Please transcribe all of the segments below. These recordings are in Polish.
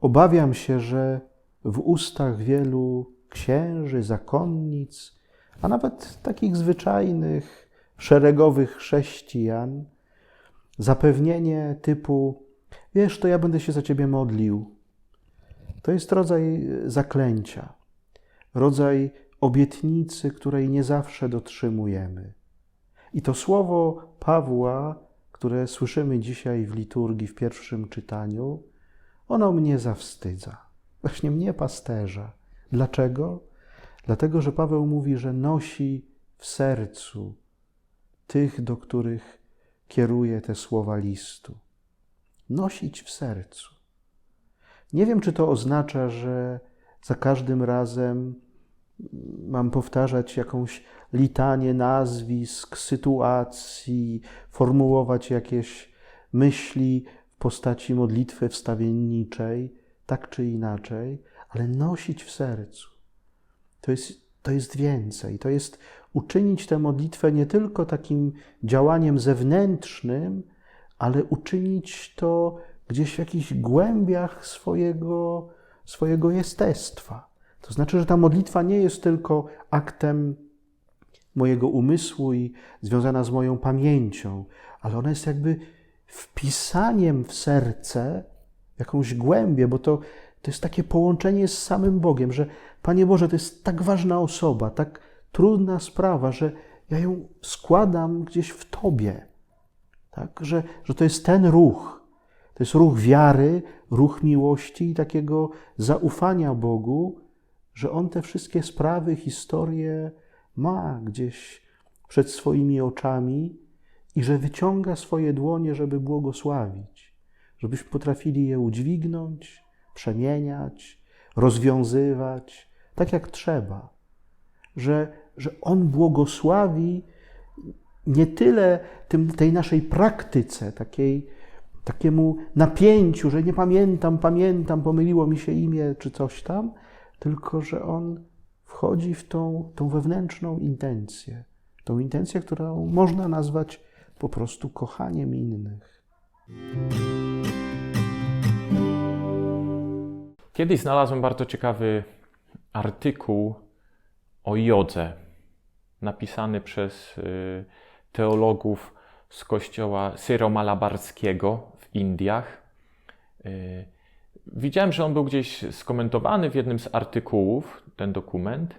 obawiam się, że w ustach wielu księży, zakonnic, a nawet takich zwyczajnych, szeregowych chrześcijan, zapewnienie typu: Wiesz, to ja będę się za ciebie modlił. To jest rodzaj zaklęcia, rodzaj obietnicy, której nie zawsze dotrzymujemy. I to słowo Pawła, które słyszymy dzisiaj w liturgii w pierwszym czytaniu, ono mnie zawstydza. Właśnie mnie pasterza. Dlaczego? Dlatego, że Paweł mówi, że nosi w sercu tych, do których kieruje te słowa listu. Nosić w sercu. Nie wiem, czy to oznacza, że za każdym razem mam powtarzać jakąś litanię nazwisk, sytuacji, formułować jakieś myśli postaci modlitwy wstawienniczej, tak czy inaczej, ale nosić w sercu. To jest, to jest więcej. To jest uczynić tę modlitwę nie tylko takim działaniem zewnętrznym, ale uczynić to gdzieś w jakichś głębiach swojego, swojego jestestwa. To znaczy, że ta modlitwa nie jest tylko aktem mojego umysłu i związana z moją pamięcią, ale ona jest jakby wpisaniem w serce jakąś głębię, bo to, to jest takie połączenie z samym Bogiem, że Panie Boże, to jest tak ważna osoba, tak trudna sprawa, że ja ją składam gdzieś w Tobie. Tak? Że, że to jest ten ruch. To jest ruch wiary, ruch miłości i takiego zaufania Bogu, że On te wszystkie sprawy, historie ma gdzieś przed swoimi oczami i że wyciąga swoje dłonie, żeby błogosławić, żebyśmy potrafili je udźwignąć, przemieniać, rozwiązywać, tak jak trzeba. Że, że On błogosławi nie tyle tym, tej naszej praktyce, takiej, takiemu napięciu, że nie pamiętam, pamiętam, pomyliło mi się imię czy coś tam, tylko że On wchodzi w tą, tą wewnętrzną intencję, tą intencję, którą można nazwać po prostu kochaniem innych. Kiedyś znalazłem bardzo ciekawy artykuł o jodze, napisany przez y, teologów z kościoła syromalabarskiego w Indiach. Y, widziałem, że on był gdzieś skomentowany w jednym z artykułów, ten dokument.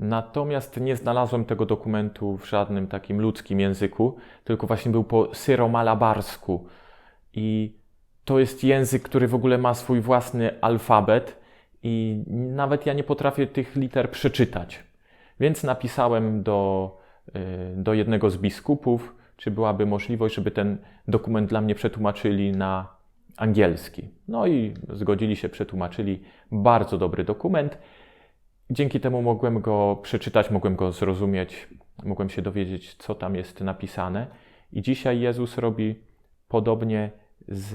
Natomiast nie znalazłem tego dokumentu w żadnym takim ludzkim języku, tylko właśnie był po syromalabarsku. I to jest język, który w ogóle ma swój własny alfabet i nawet ja nie potrafię tych liter przeczytać. Więc napisałem do, y, do jednego z biskupów, czy byłaby możliwość, żeby ten dokument dla mnie przetłumaczyli na angielski. No i zgodzili się, przetłumaczyli. Bardzo dobry dokument. Dzięki temu mogłem go przeczytać, mogłem go zrozumieć, mogłem się dowiedzieć, co tam jest napisane. I dzisiaj Jezus robi podobnie z,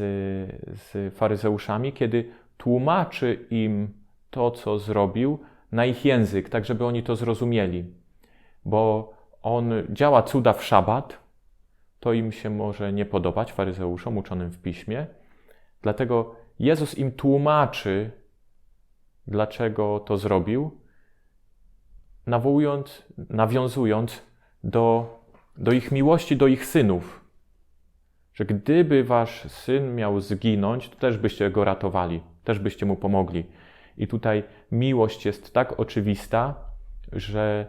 z faryzeuszami, kiedy tłumaczy im to, co zrobił, na ich język, tak żeby oni to zrozumieli. Bo on działa cuda w szabat, to im się może nie podobać, faryzeuszom uczonym w piśmie. Dlatego Jezus im tłumaczy, dlaczego to zrobił, nawołując, nawiązując do, do ich miłości do ich synów. Że gdyby wasz syn miał zginąć, to też byście go ratowali, też byście mu pomogli. I tutaj miłość jest tak oczywista, że,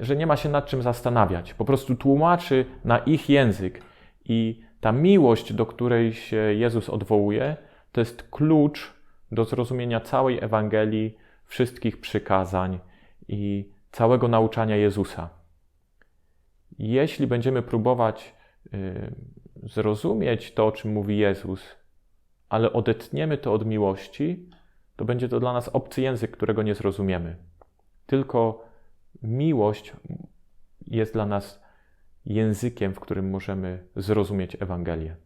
że nie ma się nad czym zastanawiać. Po prostu tłumaczy na ich język. I ta miłość, do której się Jezus odwołuje, to jest klucz do zrozumienia całej Ewangelii, wszystkich przykazań i całego nauczania Jezusa. Jeśli będziemy próbować y, zrozumieć to, o czym mówi Jezus, ale odetniemy to od miłości, to będzie to dla nas obcy język, którego nie zrozumiemy. Tylko miłość jest dla nas językiem, w którym możemy zrozumieć Ewangelię.